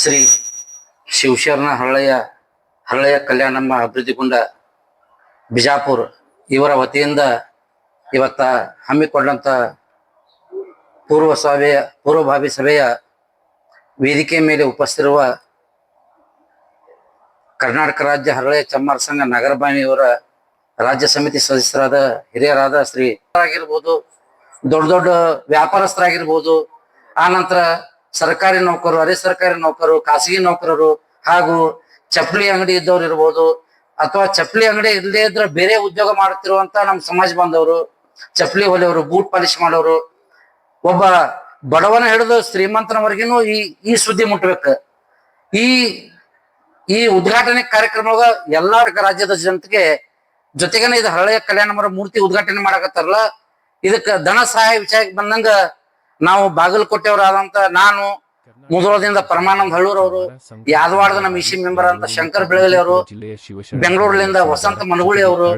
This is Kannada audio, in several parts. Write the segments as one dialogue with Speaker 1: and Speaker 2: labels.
Speaker 1: ಶ್ರೀ ಶಿವಶರಣ ಹರಳೆಯ ಹರಳೆಯ ಕಲ್ಯಾಣಮ್ಮ ಅಭಿವೃದ್ಧಿಗೊಂಡ ಬಿಜಾಪುರ್ ಇವರ ವತಿಯಿಂದ ಇವತ್ತ ಹಮ್ಮಿಕೊಂಡಂತ ಪೂರ್ವ ಸಭೆಯ, ಪೂರ್ವಭಾವಿ ಸಭೆಯ ವೇದಿಕೆ ಮೇಲೆ ಉಪಸ್ಥಿರುವ ಕರ್ನಾಟಕ ರಾಜ್ಯ ಹರಳೆಯ ಚಮ್ಮಾರ ಸಂಘ ನಗರಬಾಣಿಯವರ ರಾಜ್ಯ ಸಮಿತಿ ಸದಸ್ಯರಾದ ಹಿರಿಯರಾದ ಶ್ರೀ ಆಗಿರ್ಬೋದು, ದೊಡ್ಡ ದೊಡ್ಡ ವ್ಯಾಪಾರಸ್ಥರಾಗಿರ್ಬೋದು, ಆ ನಂತರ ಸರ್ಕಾರಿ ನೌಕರರು ಅರೆ ಸರ್ಕಾರಿ ನೌಕರರು ಖಾಸಗಿ ನೌಕರರು ಹಾಗೂ ಚಪ್ಪಲಿ ಅಂಗಡಿ ಇದ್ದವ್ರು ಇರ್ಬೋದು ಅಥವಾ ಚಪ್ಪಲಿ ಅಂಗಡಿ ಇಲ್ಲದೆ ಇದ್ರೆ ಬೇರೆ ಉದ್ಯೋಗ ಮಾಡುತ್ತಿರುವಂತ ನಮ್ಮ ಸಮಾಜ ಬಾಂಧವರು ಚಪ್ಪಲಿ ಹೊಲಿಯವರು, ಬೂಟ್ ಪಾಲಿಶ್ ಮಾಡೋರು, ಒಬ್ಬ ಬಡವನ ಹಿಡಿದು ಶ್ರೀಮಂತನವರೆಗಿನೂ ಈ ಈ ಸುದ್ದಿ ಮುಟ್ಟಬೇಕು ಈ ಈ ಉದ್ಘಾಟನೆ ಕಾರ್ಯಕ್ರಮದಾಗ ಎಲ್ಲಾ ರಾಜ್ಯದ ಜನತೆಗೆ ಜೊತೆಗೇನೆ ಇದು ಹಳೆಯ ಕಲ್ಯಾಣ ಮೂರ್ತಿ ಉದ್ಘಾಟನೆ ಮಾಡಕತ್ತಾರಲ್ಲ, ಇದಕ್ಕ ಧನ ಸಹಾಯ ವಿಚಾರಕ್ಕೆ ಬಂದಂಗ ನಾವು ಬಾಗಲಕೋಟೆಯವರಾದಂತ ನಾನು ಮುಧೋಳದಿಂದ ಪರಮಾನಂದ ಹಳ್ಳೂರ್ ಅವರು ಯಾದವಾಡದ ನಮ್ಮ ಇಸಿ ಮೆಂಬರ್ ಅಂತ ಶಂಕರ್ ಬೆಳಗಲಿ ಅವರು ಬೆಂಗಳೂರಿನಿಂದ ವಸಂತ ಮನಗುಳಿ ಅವರು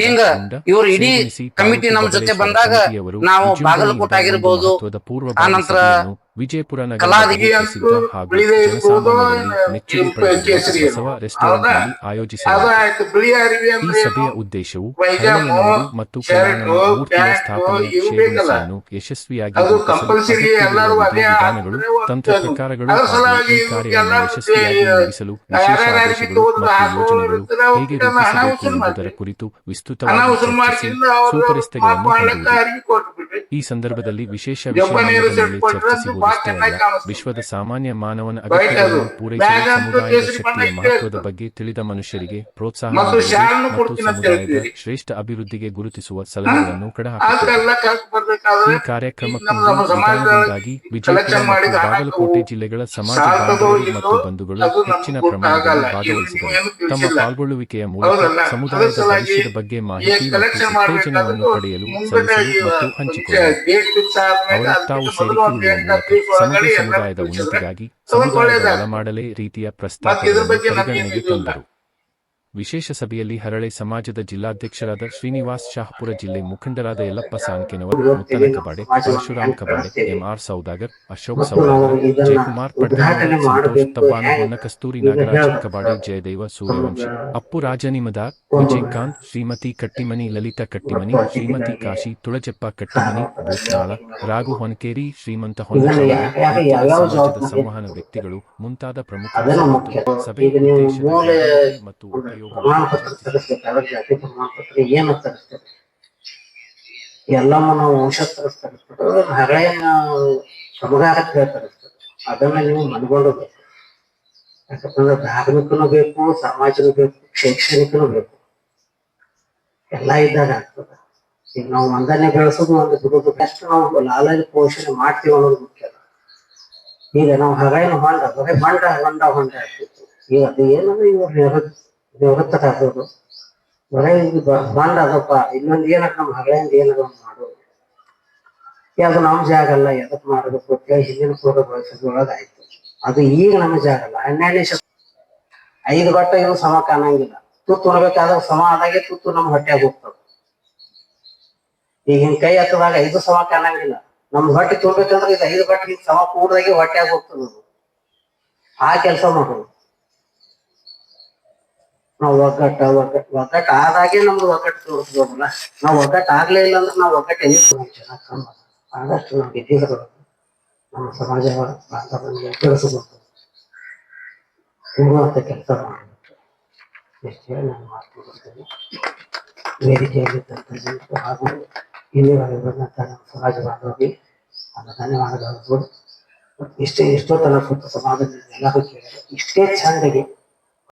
Speaker 1: ಹಿಂಗ ಇವರು ಇಡೀ ಕಮಿಟಿ ನಮ್ಮ ಜೊತೆ ಬಂದಾಗ ನಾವು ಬಾಗಲಕೋಟೆ ಆಗಿರ್ಬೋದು ಆ ನಂತರ
Speaker 2: ವಿಜಯಪುರ
Speaker 1: ನಗರದಲ್ಲಿ
Speaker 2: ಪ್ರಸಿದ್ಧ ಹಾಗೂ
Speaker 3: ಬಿಳಿದೇ ಇರ್ಬೋದು,
Speaker 2: ಜನಸಾಮಾನ್ಯರಲ್ಲಿ ಮೆಚ್ಚುಗೆ ಪಡೆದಿರುವ ಬಸವ ರೆಸ್ಟೋರೆಂಟ್ನಲ್ಲಿ ಆಯೋಜಿಸಲಾಗಿದೆ
Speaker 3: ಆಯ್ತು ಬಿಳಿ ಅರಿವಿ
Speaker 2: ಈ ಸಭೆಯ ಉದ್ದೇಶವು ಮತ್ತು ಕಲ್ಯಾಣನ ಮೂರ್ತಿಯ ಸ್ಥಾಪನೆ ಯಶಸ್ವಿಯಾಗಿ
Speaker 3: ಒಂದು
Speaker 2: ತಂತ್ರ. ಪ್ರಕಾರಗಳು
Speaker 3: ಅದ್ರ
Speaker 2: ಹಾಗೂ
Speaker 3: ಸಲುವಾಗಿ
Speaker 2: ಈ ಕಾರ್ಯವನ್ನು ಯಶಸ್ವಿಯಾಗಿ
Speaker 3: ಈ-
Speaker 2: ವಿಶೇಷ
Speaker 3: ಯಾರ್ಯಾರು
Speaker 2: ಆದೇಶಗಳು ಮತ್ತು ಯೋಜನೆಗಳು ಹೇಗೆ ರೂಪಿಸಬೇಕು ಎಂಬುದರ ಕುರಿತು ವಿಸ್ತೃತವಾಗಿ ಚರ್ಚಿಸಿ ಈ ಸಂದರ್ಭದಲ್ಲಿ ವಿಶೇಷ ವಿಷಯಗಳ ಮೇಲೆ
Speaker 3: ಸೆಟ್
Speaker 2: ಅಲ್ಲ. ವಿಶ್ವದ ಸಾಮಾನ್ಯ ಮಾನವನ ಅಗತ್ಯಗಳನ್ನು. ಪೂರೈಸಲು ಸಮುದಾಯದ ಶಕ್ತಿಯ ಮಹತ್ವದ ಬಗ್ಗೆ ತಿಳಿದ ಮನುಷ್ಯರಿಗೆ ಪ್ರೋತ್ಸಾಹ
Speaker 3: ಮತ್ತು
Speaker 2: ಸಮುದಾಯದ ಶ್ರೇಷ್ಠ ಅಭಿವೃದ್ಧಿಗೆ ಗುರುತಿಸುವ ಸಲಹೆಗಳನ್ನು ಕಡಹಾಕುತ್ತದೆ.
Speaker 3: ಆದ್ರೆಲ್ಲ
Speaker 2: ಈ ಕಾರ್ಯಕ್ರಮಕ್ಕೆ ವಿಜಯಪುರ ಮತ್ತು ಬಾಗಲಕೋಟೆ ಜಿಲ್ಲೆಗಳ ಸಮಾಜ ಬಾಂಧವರು ಮತ್ತು ಬಂಧುಗಳು ಹೆಚ್ಚಿನ ಪ್ರಮಾಣದಲ್ಲಿ ಭಾಗವಹಿಸಿದರು. ತಮ್ಮ. ಪಾಲ್ಗೊಳ್ಳುವಿಕೆಯ ಮೂಲಕ ಸಮುದಾಯದ ಭವಿಷ್ಯದ ಬಗ್ಗೆ ಮಾಹಿತಿ ಮತ್ತು ಉತ್ತೇಜನವನ್ನು ಪಡೆಯಲು ಸಲ್ಲಿಸಲು ಮತ್ತು ಹಂಚಿಕೊಳ್ಳಲು ಅವರ ತಾವು ಸೇರಿಕೊಳ್ಳುವ ಮೂಲಕ
Speaker 3: ಎಲ್ಲ
Speaker 2: ಸಮುದಾಯದ ಉನ್ನತಿಗಾಗಿ ಸಮುದಾಯದ. ಒಳಮಾಡಲೇ ರೀತಿಯ
Speaker 3: ನಮ್ಗೆ
Speaker 2: ಪರಿಗಣನೆಗೆ ತಂದರು ವಿಶೇಷ ಸಭೆಯಲ್ಲಿ ಹರಳೆ ಸಮಾಜದ ಜಿಲ್ಲಾಧ್ಯಕ್ಷರಾದ ಶ್ರೀನಿವಾಸ್ ಶಾಹ್ಪುರ ಜಿಲ್ಲೆ ಮುಖಂಡರಾದ ಯಲ್ಲಪ್ಪ ಸಾನ್ಕೆನವರ್ ಮುತ್ತನ ಕಬಾಡೆ ಪರಶುರಾಮ್ ಕಬಾಡೆ, ಎಂಆರ್ ಸೌದಾಗರ್, ಅಶೋಕ್ ಸೌದಾಗರ್, ಜಯಕುಮಾರ್ ಪಟ್ಟಣ ಸಂತೋಷ್ ತಬ್ಬಾನ ಹೊನ್ನ ಕಸ್ತೂರಿ ನಾಗರಾಜ್ ಕಬಾಡೆ, ಜಯದೇವ ಸೂರ್ಯವಂಶ, ಅಪ್ಪು ರಾಜನಿಮದಾರ್, ವಿಜಯಕಾಂತ್, ಶ್ರೀಮತಿ ಕಟ್ಟಿಮನಿ, ಲಲಿತಾ ಕಟ್ಟಿಮನಿ, ಶ್ರೀಮತಿ ಕಾಶಿ, ತುಳಜಪ್ಪ ಕಟ್ಟಿಮನಿ ಭೂತ್ನಾಳ ರಾಘು ಹೊನಕೇರಿ, ಶ್ರೀಮಂತ
Speaker 4: ಯಾವ್ಯಾವ
Speaker 2: ಸಮಾಜದ ಸಂವಹನ ವ್ಯಕ್ತಿಗಳು, ಮುಂತಾದ ಪ್ರಮುಖ
Speaker 4: ಸಭೆ
Speaker 2: ಮತ್ತು ಉಪಯೋಗ
Speaker 4: ಪ್ರಮಾಣ ಪತ್ರ ತರಿಸ್ಬೇಕಾದ್ರೆ ಜಾತಿ ಪ್ರಮಾಣ ಪತ್ರ ಏನು ತರಿಸ್ತೇವೆ ಎಲ್ಲಮ್ಮ ನಾವು ವಂಶ ತರಿಸ್ಬಿಟ್ಟು ಹಳೆಯ ಸಮುದಾಯಕ್ಕೆ ತರಿಸ್ತೇವೆ ಅದನ್ನ ನೀವು ಮನಗೊಳ್ಳಬೇಕು ಯಾಕಂತಂದ್ರೆ ಧಾರ್ಮಿಕನು ಬೇಕು ಸಮಾಜನೂ ಬೇಕು, ಶೈಕ್ಷಣಿಕನು ಬೇಕು. ಎಲ್ಲ ಇದ್ದಾಗ ಆಗ್ತದೆ. ಈಗ ನಾವು ಒಂದನ್ನೇ ಬೆಳೆಸೋದು ಒಂದು ಬಿಡೋದು ಎಷ್ಟು ನಾವು ಲಾಲಾಜಿ ಪೋಷಣೆ ಮಾಡ್ತೀವಿ ಅನ್ನೋದು ಮುಖ್ಯ. ಈಗ ನಾವು ಹಗೈನ ಹೊಂಡ, ಬರೀ ಹೊಂಡ ಹೊಂಡ ಹೊಂಡ ಆಗ್ತಿತ್ತು. ಈಗ ಅದು ಏನಂದ್ರೆ ಇವ್ರು ನಿವೃತ್ ನಿವೃತ್ತರಾಗೋದು ಬರೀ ಇದು ಬಾಂಡ ಅದಪ್ಪ ಇನ್ನೊಂದು ಏನಾರ ನಮ್ಮ ಹಗಲಿಂದ ಏನಾರ ಮಾಡು. ಯಾವ್ದು ನಮ್ಮ ಜಾಗ ಅಲ್ಲ, ಎದಕ್ ಮಾಡಬೇಕು ಅಂತೇಳಿ ಹಿಂದಿನ ಪೂರ್ವ ಆಯ್ತು. ಅದು ಈಗ ನಮ್ಮ ಜಾಗ ಅಲ್ಲ. ಹನ್ನೆರಡನೇ ಶತ, ಐದು ಗಟ್ಟ ಏನು ಸಮ ಕಾಣಂಗಿಲ್ಲ. ತುತ್ತು ಉಣ್ಬೇಕಾದ್ರೆ ಸಮ ಆದಾಗೆ ತುತ್ತು ನಮ್ಮ ಹೊಟ್ಟೆಗೆ ಹೋಗ್ತದೆ. ಈಗ ಕೈ ಹತ್ತದಾಗ ಐದು ಸಮ ಕಾಣಂಗಿಲ್ಲ. ನಮ್ಮ ಹೊಟ್ಟೆ ತುಂಬಬೇಕಂದ್ರೆ ಇದು ಐದು ಬಟ್ಟೆ ಸಮ ಕೂಡದಾಗೆ ಹೊಟ್ಟೆಗೆ ಹೋಗ್ತದೆ ಆ ಕೆಲಸ ಮಾಡೋದು ನಾವು ಒಗ್ಗಟ್ಟ, ಒಗ್ಗಟ್ಟು ಒಗ್ಗಟ್ಟು ಆದಾಗೆ ನಮ್ದು ಒಗ್ಗಟ್ಟು ತೋರಿಸ್ಬೋದಲ್ಲ ನಾವು ಒಗ್ಗಟ್ಟು ಆಗ್ಲೇ ಇಲ್ಲ ಅಂದ್ರೆ ನಾವು ಒಗ್ಗಟ್ಟು ಎಲ್ಲಿ ಚೆನ್ನಾಗಿ ಆದಷ್ಟು ನಾವು ಗೆದ್ದಿದ್ರು ನಮ್ಮ ಸಮಾಜ ಬಾಂಧವನಿಗೆ ತಿಳಿಸಬೇಕು ಕೂಡುವಂತ ಕೆಲಸ ಮಾಡಬೇಕು ಎಷ್ಟು ಹೇಳಿ ನಾನು ಮಾತು ಮುಗಿಸ್ತೇನೆ. ವೇದಿಕೆಯಲ್ಲಿ ತಂತ್ರಜ್ಞರು ಹಾಗೂ ಇಲ್ಲಿವರೆಗೆ ನಮ್ಮ ಸಮಾಜ ಬಾಂಧವರಿಗೆ ಅದು ಧನ್ಯವಾದಗಳು. ಇಷ್ಟೇ ಎಷ್ಟೋ ತನಕ ಸಮಾಜದಲ್ಲಿ ಎಲ್ಲರೂ ಕೇಳಿದ್ರು. ಇಷ್ಟೇ ಚಂದಗೆ